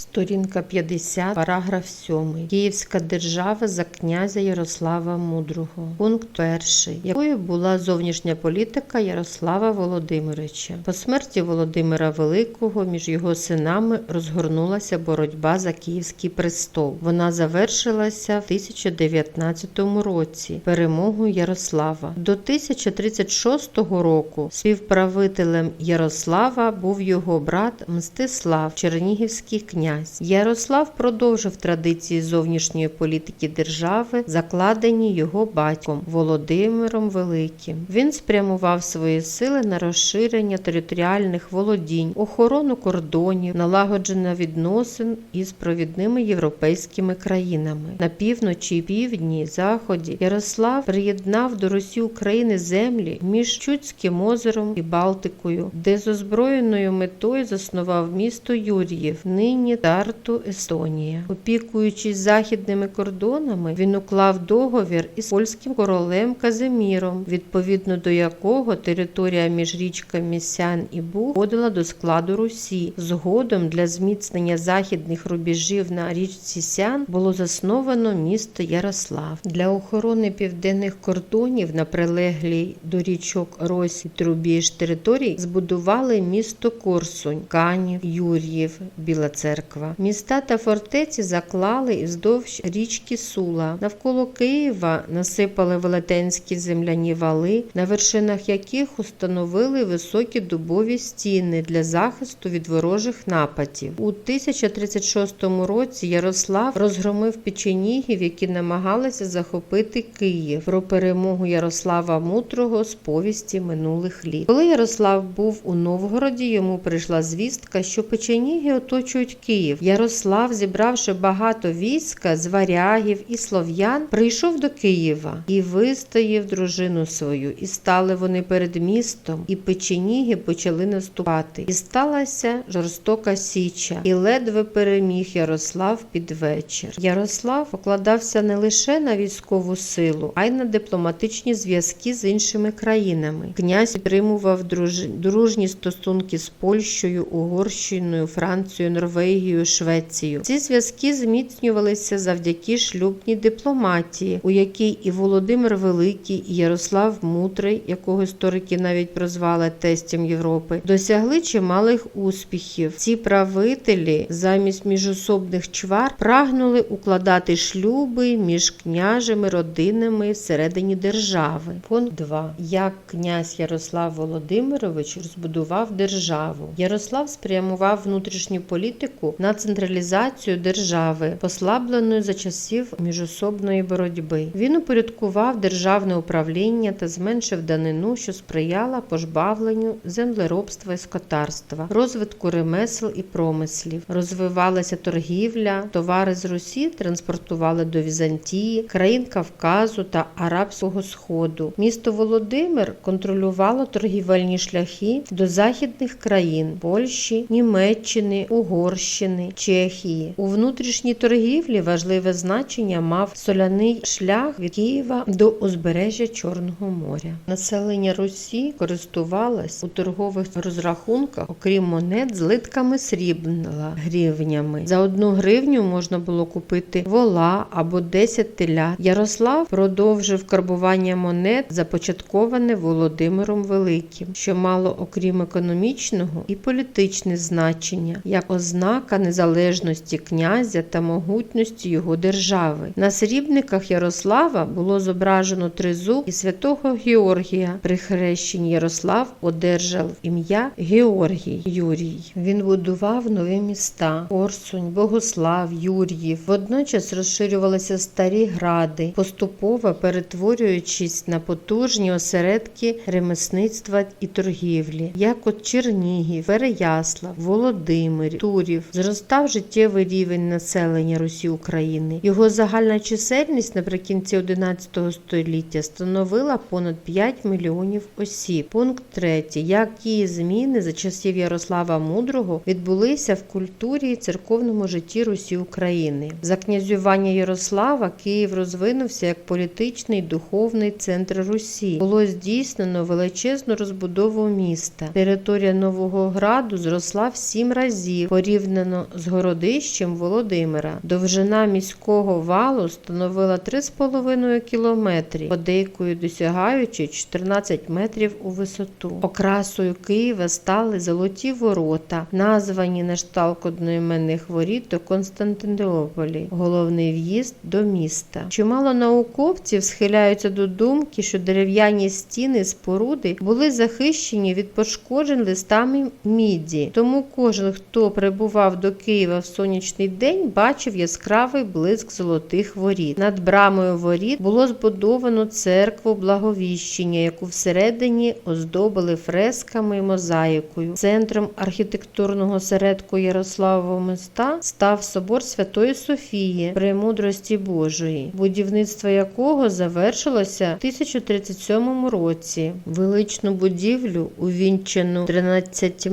Сторінка 50, параграф 7. Київська держава за князя Ярослава Мудрого. Пункт 1. Якою була зовнішня політика Ярослава Володимировича? По смерті Володимира Великого між його синами розгорнулася боротьба за київський престол. Вона завершилася в 1019 році перемогою Ярослава. До 1036 року співправителем Ярослава був його брат Мстислав, Чернігівський князь. Ярослав продовжив традиції зовнішньої політики держави, закладені його батьком Володимиром Великим. Він спрямував свої сили на розширення територіальних володінь, охорону кордонів, налагодження відносин із провідними європейськими країнами. На півночі і півдні, заході Ярослав приєднав до Росії України землі між Чудським озером і Балтикою, де з озброєною метою заснував місто Юріїв, нині Тарту, Естонія. Опікуючись західними кордонами, він уклав договір із польським королем Казиміром, відповідно до якого територія між річками Сян і Буг входила до складу Русі. Згодом для зміцнення західних рубежів на річці Сян було засновано місто Ярослав. Для охорони південних кордонів на прилеглій до річок Рось і Трубіж територій збудували місто Корсунь, Канів, Юр'їв, Біла Церква. Міста та фортеці заклали вздовж річки Сула. Навколо Києва насипали велетенські земляні вали, на вершинах яких установили високі дубові стіни для захисту від ворожих нападів. У 1036 році Ярослав розгромив печенігів, які намагалися захопити Київ. Про перемогу Ярослава Мудрого з повісті минулих літ. Коли Ярослав був у Новгороді, йому прийшла звістка, що печеніги оточують Київ. Ярослав, зібравши багато війська з варягів і слов'ян, прийшов до Києва і вистояв дружину свою. І стали вони перед містом, і печеніги почали наступати. І сталася жорстока січа, і ледве переміг Ярослав під вечір. Ярослав покладався не лише на військову силу, а й на дипломатичні зв'язки з іншими країнами. Князь підтримував друж... дружні стосунки з Польщею, Угорщиною, Францією, Норвегією, Швецією. Ці зв'язки зміцнювалися завдяки шлюбній дипломатії, у якій і Володимир Великий, і Ярослав Мудрий, якого історики навіть прозвали тестем Європи, досягли чималих успіхів. Ці правителі замість міжособних чвар прагнули укладати шлюби між княжими родинами всередині держави. Пункт 2. Як князь Ярослав Володимирович розбудував державу. Ярослав спрямував внутрішню політику на централізацію держави, послабленої за часів міжособної боротьби. Він упорядкував державне управління та зменшив данину, що сприяла пожбавленню землеробства і скотарства, розвитку ремесел і промислів. Розвивалася торгівля, товари з Русі транспортували до Візантії, країн Кавказу та Арабського Сходу. Місто Володимир контролювало торгівельні шляхи до західних країн Польщі, Німеччини, Угорщини, Чехії. У внутрішній торгівлі важливе значення мав соляний шлях від Києва до узбережжя Чорного моря. Населення Русі користувалось у торгових розрахунках, окрім монет, злитками срібла гривнями. За одну гривню можна було купити вола або 10 телят. Ярослав продовжив карбування монет, започатковане Володимиром Великим, що мало окрім економічного і політичне значення як ознака незалежності князя та могутності його держави. На срібниках Ярослава було зображено тризуб і святого Георгія. При хрещенні Ярослав одержав ім'я Георгій Юрій. Він будував нові міста: Корсунь, Богослав, Юр'їв. Водночас розширювалися старі гради, поступово перетворюючись на потужні осередки ремесництва і торгівлі, як от Чернігів, Переяслав, Володимир, Турів. Зростав життєвий рівень населення Русі України. Його загальна чисельність наприкінці 11 століття становила понад 5 мільйонів осіб. Пункт 3. Які зміни за часів Ярослава Мудрого відбулися в культурі і церковному житті Русі України. За князювання Ярослава Київ розвинувся як політичний духовний центр Русі. Було здійснено величезну розбудову міста. Територія Нового Граду зросла в сім разів порівняно порівняно з городищем Володимира. Довжина міського валу становила 3,5 кілометри, подейкою досягаючи 14 метрів у висоту. Окрасою Києва стали золоті ворота, названі на шталк одноіменних воріт до Константинополі, головний в'їзд до міста. Чимало науковців схиляються до думки, що дерев'яні стіни споруди були захищені від пошкоджень листами міді. Тому кожен, хто прибував до Києва в сонячний день, бачив яскравий блиск золотих воріт. Над брамою воріт було збудовано церкву благовіщення, яку всередині оздобили фресками і мозаїкою. Центром архітектурного середку Ярославового міста став собор Святої Софії при мудрості Божої, будівництво якого завершилося в 1037 році. Величну будівлю, увінчену 13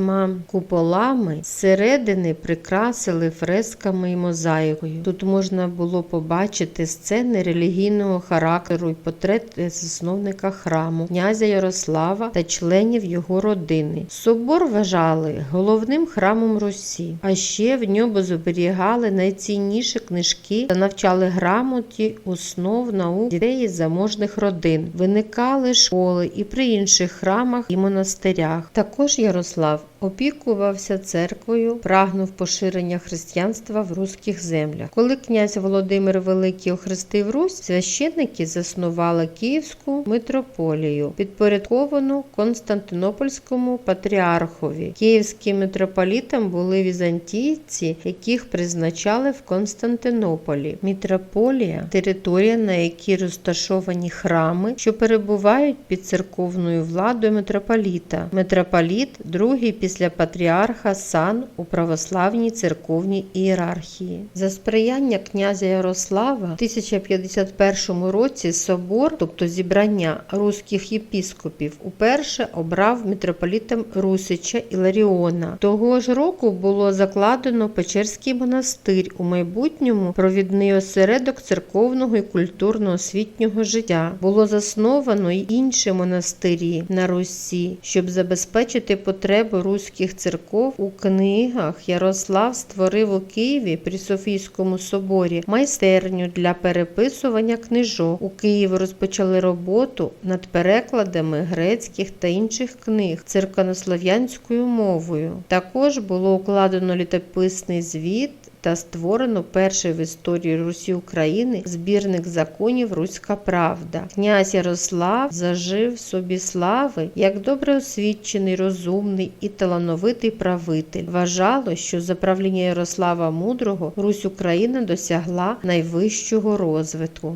куполами, зсередини прикрасили фресками і мозаїкою. Тут можна було побачити сцени релігійного характеру і портрети засновника храму, князя Ярослава та членів його родини. Собор вважали головним храмом Русі, а ще в ньому зберігали найцінніші книжки та навчали грамоті основ наук дітей заможних родин. Виникали школи і при інших храмах і монастирях. Також Ярослав опікувався церквою, прагнув поширення християнства в руських землях. Коли князь Володимир Великий охрестив Русь, священники заснували Київську митрополію, підпорядковану Константинопольському патріархові. Київським митрополітом були візантійці, яких призначали в Константинополі. Мітрополія територія, на якій розташовані храми, що перебувають під церковною владою митрополіта. Митрополіт другий після патріарха сан у православній церковній ієрархії. За сприяння князя Ярослава в 1051 році собор, тобто зібрання руських єпіскопів, уперше обрав митрополітом Русича Іларіона. Того ж року було закладено Печерський монастир у майбутньому провідний осередок церковного і культурно-освітнього життя. Було засновано й інші монастирі на Русі, щоб забезпечити потреби руських церков у книгах. Ярослав створив у Києві при Софійському соборі майстерню для переписування книжок. У Києві розпочали роботу над перекладами грецьких та інших книг церковнослов'янською мовою. Також було укладено літописний звіт та створено перший в історії Русі України збірник законів Руська Правда. Князь Ярослав зажив собі слави як добре освічений, розумний і талановитий правитель. Вважало, що за правління Ярослава Мудрого Русь Україна досягла найвищого розвитку.